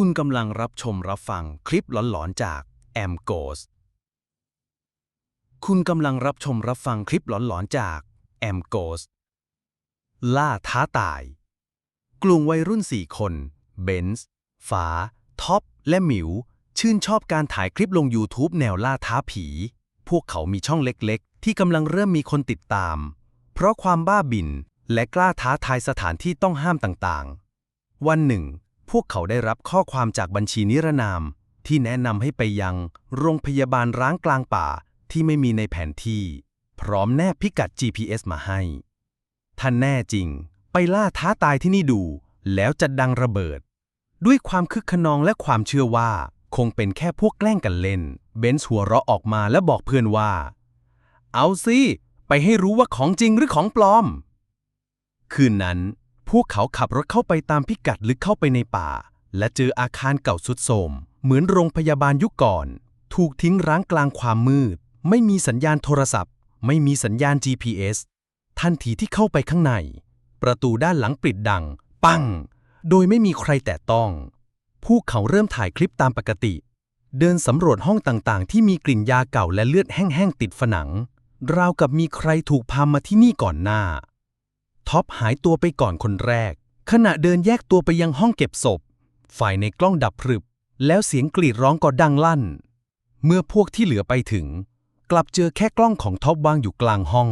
คุณกำลังรับชมรับฟังคลิปหลอนๆจากแอมโกสคุณกำลังรับชมรับฟังคลิปหลอนๆจากแอมโกสล่าท้าตาย กลุ่มวัยรุ่นสี่คนเบนซ์ฟ้าท็อป และหมิว ชื่นชอบการถ่ายคลิปลง YouTube แนวล่าท้าผี พวกเขามีช่องเล็กๆ ที่กำลังเริ่มมีคนติดตาม เพราะความบ้าบิ่นและกล้าท้าทายสถานที่ต้องห้ามต่างๆ วันหนึ่ง พวกเขาได้รับข้อความจากบัญชีนิรนาม ที่แนะนำให้ไปยังโรงพยาบาลร้างกลางป่าที่ไม่มีในแผนที่ พร้อมแนบพิกัด GPS มาให้ ท่านแน่จริง ไปล่าท้าตายที่นี่ดู แล้วจะดังระเบิด ด้วยความคึกขนองและความเชื่อว่า คงเป็นแค่พวกแกล้งกันเล่น เบนซ์หัวเราะออกมาและบอกเพื่อนว่า เอาสิ ไปให้รู้ว่าของจริงหรือของปลอม คืนนั้น พวกเขาขับรถเข้าไปตามพิกัดลึกเข้าไปในป่า และเจออาคารเก่าสุดโทรมเหมือนโรงพยาบาลยุคก่อน ถูกทิ้งร้างกลางความมืด ไม่มีสัญญาณโทรศัพท์ ไม่มีสัญญาณ GPS ทันทีที่เข้าไปข้างใน ประตูด้านหลังปิดดัง ปัง โดยไม่มีใครแตะต้อง พวกเขาเริ่มถ่ายคลิปตามปกติ เดินสำรวจห้องต่างๆ ที่มีกลิ่นยาเก่าและเลือดแห้งๆติดผนัง ราวกับมีใครถูกพามาที่นี่ก่อนหน้า ท็อปหายตัวไปก่อนคนแรก ขณะเดินแยกตัวไปยังห้องเก็บศพฝ่ายในกล้องดับพรึบ แล้วเสียงกรีดร้องก็ดังลั่น เมื่อพวกที่เหลือไปถึง กลับเจอแค่กล้องของท็อปวางอยู่กลางห้อง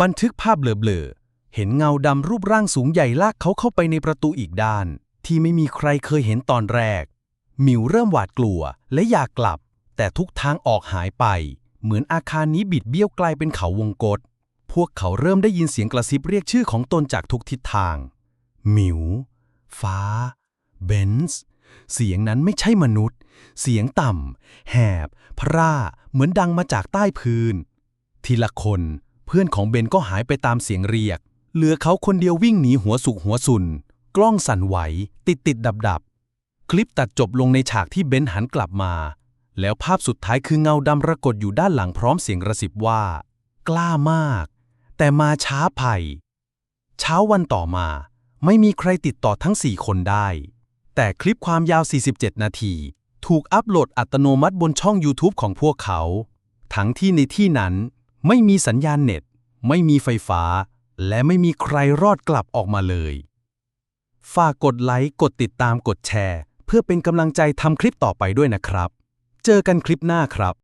บันทึกภาพเบลอๆเห็นเงาดำรูปร่างสูงใหญ่ลากเขาเข้าไปในประตูอีกด้าน ที่ไม่มีใครเคยเห็นตอนแรก มิวเริ่มหวาดกลัวและอยากกลับ แต่ทุกทางออกหายไป เหมือนอาคารนี้บิดเบี้ยวกลายเป็นเขาวงกฏพ วกเขาเริ่มได้ยินเสียงกระซิบเรียกชื่อของตนจากทุกทิศทาง หมิว ฟ้า เบนซ์เสียงนั้นไม่ใช่มนุษย์ เสียงต่ำ แหบ พร่า เหมือนดังมาจากใต้พื้น ทีละคน เพื่อนของเบนก็หายไปตามเสียงเรียก เหลือเขาคนเดียววิ่งหนีหัวสุกหัวสุน กล้องสั่นไหว ติดติดดับดับ คลิปตัดจบลงในฉากที่เบนหันกลับมา แล้วภาพสุดท้ายคือเงาดำปรากฏอยู่ด้านหลังพร้อมเสียงกระซิบว่า กล้ามาก แต่มาช้าภัยเช้าวันต่อมา ไม่มีใครติดต่อทั้ง 4 คนได้ แต่คลิปความยาว 47 นาที ถูกอัปโหลดอัตโนมัติบนช่อง YouTube ของพวกเขา ทั้งที่ในที่นั้น ไม่มีสัญญาณเน็ต ไม่มีไฟฟ้า และไม่มีใครรอดกลับออกมาเลย ฝากกดไลค์ กดติดตามกดแชร์ เพื่อเป็นกำลังใจทำคลิปต่อไปด้วยนะครับ เจอกันคลิปหน้าครับ